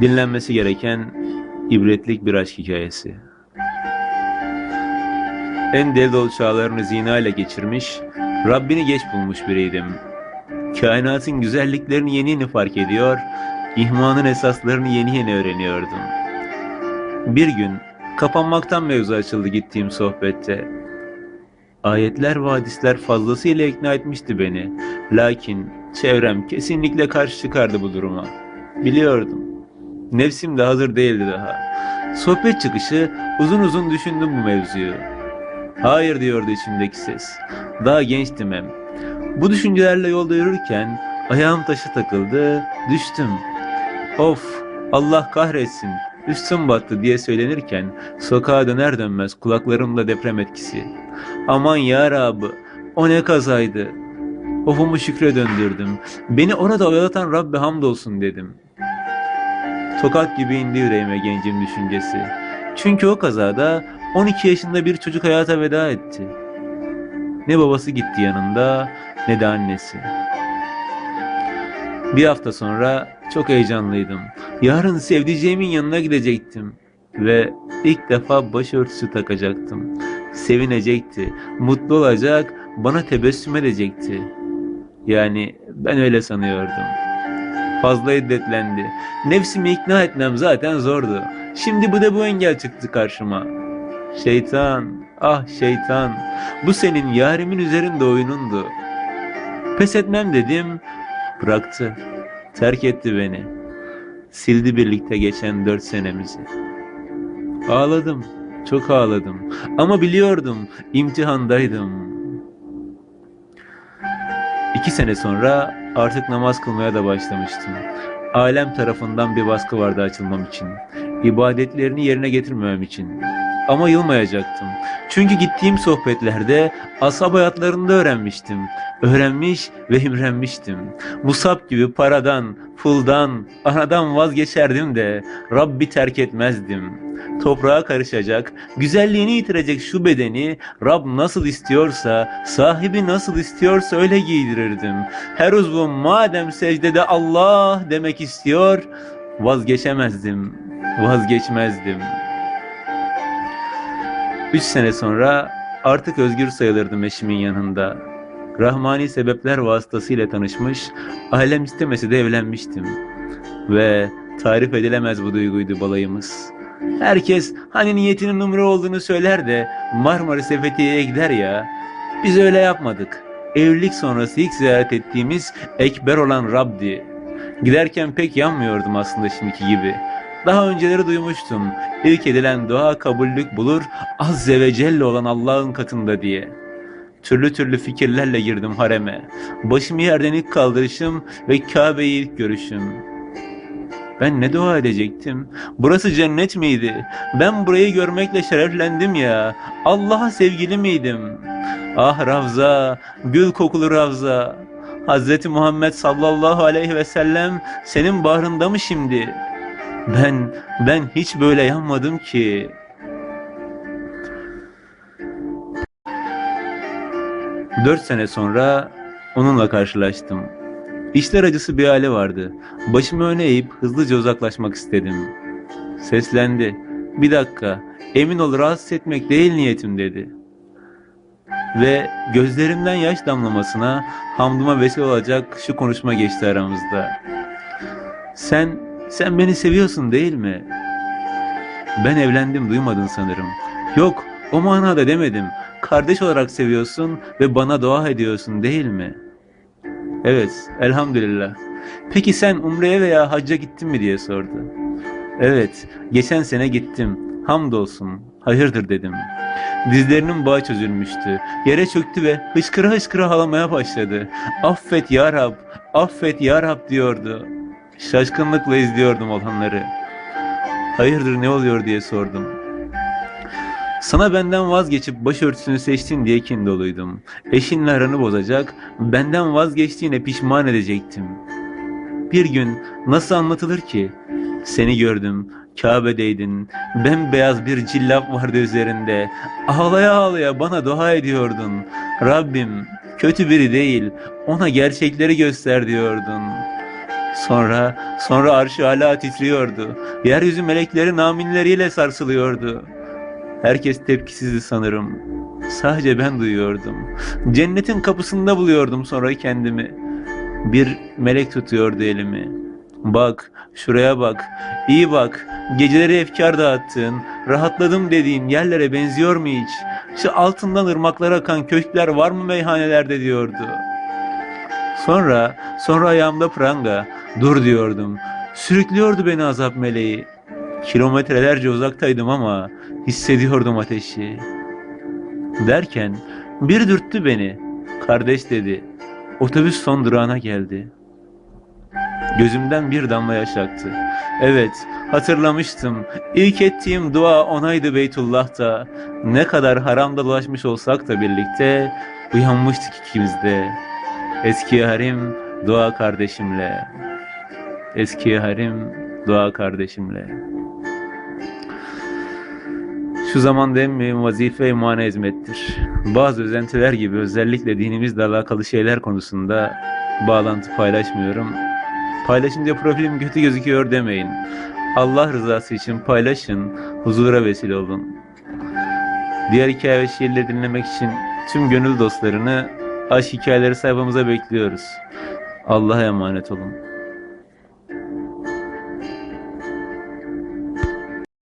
Dinlenmesi gereken ibretlik bir aşk hikayesi. En deli dolu çağlarını zina ile geçirmiş, Rabbini geç bulmuş biriydim. Kainatın güzelliklerini yeni yeni fark ediyor, ihmanın esaslarını yeni yeni öğreniyordum. Bir gün kapanmaktan mevzu açıldı gittiğim sohbette. Ayetler ve hadisler fazlasıyla ikna etmişti beni. Lakin çevrem kesinlikle karşı çıkardı bu duruma. Biliyordum. Nefsim de hazır değildi daha. Sohbet çıkışı uzun uzun düşündüm bu mevzuyu. Hayır diyordu içimdeki ses. Daha gençtim hem. Bu düşüncelerle yolda yürürken ayağım taşı takıldı, düştüm. Of, Allah kahretsin, üstüm battı diye söylenirken sokağa döner dönmez kulaklarımda deprem etkisi. Aman ya Rabbi, o ne kazaydı. Ofumu şükre döndürdüm. Beni orada oyalatan Rabbe hamdolsun dedim. Tokat gibi indi yüreğime gencin düşüncesi. Çünkü o kazada 12 yaşında bir çocuk hayata veda etti. Ne babası gitti yanında ne de annesi. Bir hafta sonra çok heyecanlıydım. Yarın sevdiceğimin yanına gidecektim ve ilk defa başörtüsü takacaktım. Sevinecekti, mutlu olacak, bana tebessüm edecekti. Yani ben öyle sanıyordum. Fazla iddetlendi. Nefsimi ikna etmem zaten zordu. Şimdi bu da bu engel çıktı karşıma. Şeytan, ah şeytan, bu senin yarimin üzerinde oyunundu. Pes etmem dedim, bıraktı, terk etti beni. Sildi birlikte geçen dört senemizi. Ağladım, çok ağladım ama biliyordum, imtihandaydım. İki sene sonra artık namaz kılmaya da başlamıştım. Alem tarafından bir baskı vardı açılmam için. İbadetlerini yerine getirmemem için. Ama yılmayacaktım. Çünkü gittiğim sohbetlerde ashab hayatlarında öğrenmiştim. Öğrenmiş ve imrenmiştim. Musab gibi paradan, puldan, anadan vazgeçerdim de Rabbi terk etmezdim. Toprağa karışacak, güzelliğini yitirecek şu bedeni Rab nasıl istiyorsa, sahibi nasıl istiyorsa öyle giydirirdim. Her uzvum madem secdede Allah demek istiyor, vazgeçemezdim, vazgeçmezdim. Üç sene sonra artık özgür sayılırdım eşimin yanında. Rahmani sebepler vasıtasıyla tanışmış, ailem istemesi de evlenmiştim. Ve tarif edilemez bu duyguydu balayımız. Herkes hani niyetinin numara olduğunu söyler de Marmaris Fethiye'ye gider ya. Biz öyle yapmadık. Evlilik sonrası ilk ziyaret ettiğimiz Ekber olan Rab'di. Giderken pek yanmıyordum aslında şimdiki gibi. Daha önceleri duymuştum. İlk edilen dua kabullük bulur Azze ve Celle olan Allah'ın katında diye. Türlü türlü fikirlerle girdim hareme. Başımı yerden ilk kaldırışım ve Kabe'yi ilk görüşüm. Ben ne dua edecektim? Burası cennet miydi? Ben burayı görmekle şereflendim ya. Allah'a sevgili miydim? Ah Ravza, gül kokulu Ravza. Hazreti Muhammed sallallahu aleyhi ve sellem senin bahrında mı şimdi? Ben, ben hiç böyle yanmadım ki. Dört sene sonra onunla karşılaştım. İşler acısı bir hali vardı. Başımı öne eğip hızlıca uzaklaşmak istedim. Seslendi. Bir dakika, emin ol rahatsız etmek değil niyetim dedi. Ve gözlerimden yaş damlamasına hamdıma vesile olacak şu konuşma geçti aramızda. Sen, sen beni seviyorsun değil mi? Ben evlendim duymadın sanırım. Yok, o manada demedim. Kardeş olarak seviyorsun ve bana dua ediyorsun değil mi? Evet, elhamdülillah. Peki sen umreye veya hacca gittin mi diye sordu. Evet, geçen sene gittim. Hamdolsun, hayırdır dedim. Dizlerinin bağı çözülmüştü. Yere çöktü ve hıçkıra hıçkıra ağlamaya başladı. Affet ya Rab, affet ya Rab diyordu. Şaşkınlıkla izliyordum olanları. Hayırdır ne oluyor diye sordum. Sana benden vazgeçip başörtüsünü seçtin diye kin doluydum. Eşinle aranı bozacak, benden vazgeçtiğine pişman edecektim. Bir gün nasıl anlatılır ki? Seni gördüm, Kabe'deydin, bembeyaz bir cillap vardı üzerinde. Ağlaya ağlaya bana dua ediyordun. Rabbim kötü biri değil, ona gerçekleri göster diyordun. Sonra, sonra arşı hala titriyordu. Yeryüzü melekleri naminleriyle sarsılıyordu. Herkes tepkisizdi sanırım. Sadece ben duyuyordum. Cennetin kapısında buluyordum sonra kendimi. Bir melek tutuyordu elimi. Bak, şuraya bak, iyi bak. Geceleri efkar dağıttığın, rahatladım dediğin yerlere benziyor mu hiç? Şu altından ırmaklar akan köşkler var mı meyhanelerde diyordu. Sonra, sonra ayağımda pranga, dur diyordum. Sürüklüyordu beni azap meleği. Kilometrelerce uzaktaydım ama hissediyordum ateşi. Derken bir dürttü beni. Kardeş dedi. Otobüs son durağına geldi. Gözümden bir damla yaş aktı. Evet, hatırlamıştım. İlk ettiğim dua onaydı Beytullah'ta. Ne kadar haramda dolaşmış olsak da birlikte uyanmıştık ikimiz de. Eski harim dua kardeşimle. Eski harim dua kardeşimle. Şu zamanda en vazife imana hizmettir. Bazı özentiler gibi özellikle dinimizle alakalı şeyler konusunda bağlantı paylaşmıyorum. Paylaşınca profilim kötü gözüküyor demeyin. Allah rızası için paylaşın, huzura vesile olun. Diğer hikaye ve şiirleri dinlemek için tüm gönül dostlarını Aşk Hikayeleri sayfamıza bekliyoruz. Allah'a emanet olun.